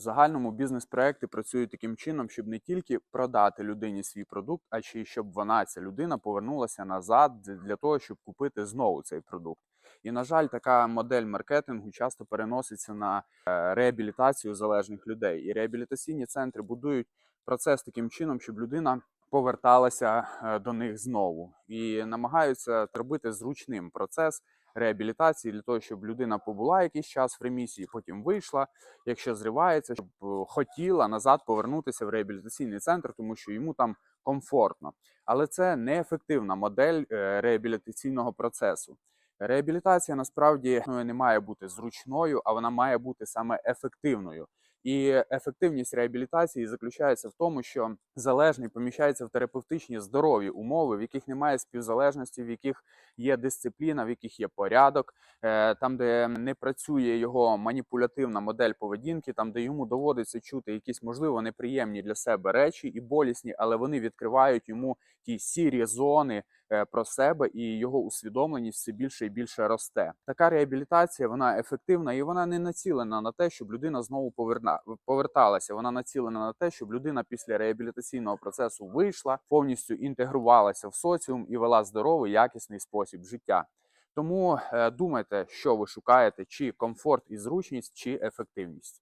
В загальному бізнес-проекти працюють таким чином, щоб не тільки продати людині свій продукт, а ще й щоб вона, ця людина, повернулася назад для того, щоб купити знову цей продукт. І, на жаль, така модель маркетингу часто переноситься на е, реабілітацію залежних людей. І реабілітаційні центри будують процес таким чином, щоб людина поверталася е, до них знову і намагаються робити зручним процес реабілітації для того, щоб людина побула якийсь час в ремісії, потім вийшла, якщо зривається, щоб е, хотіла назад повернутися в реабілітаційний центр, тому що йому там комфортно. Але це неефективна модель е, реабілітаційного процесу. Реабілітація насправді ну, не має бути зручною, а вона має бути саме ефективною. І ефективність реабілітації заключається в тому, що залежний поміщається в терапевтичні здорові умови, в яких немає співзалежності, в яких є дисципліна, в яких є порядок, е, там, де не працює його маніпулятивна модель поведінки, там, де йому доводиться чути якісь можливо неприємні для себе речі і болісні, але вони відкривають йому ті сірі зони е, про себе, і його усвідомленість все більше і більше росте. Така реабілітація вона ефективна і вона не націлена на те, щоб людина знову поверна поверталася. Вона націлена на те, щоб людина після реабілітаційного процесу вийшла, повністю інтегрувалася в соціум і вела здоровий, якісний спосіб життя. Тому е, думайте, що ви шукаєте: чи комфорт і зручність, чи ефективність.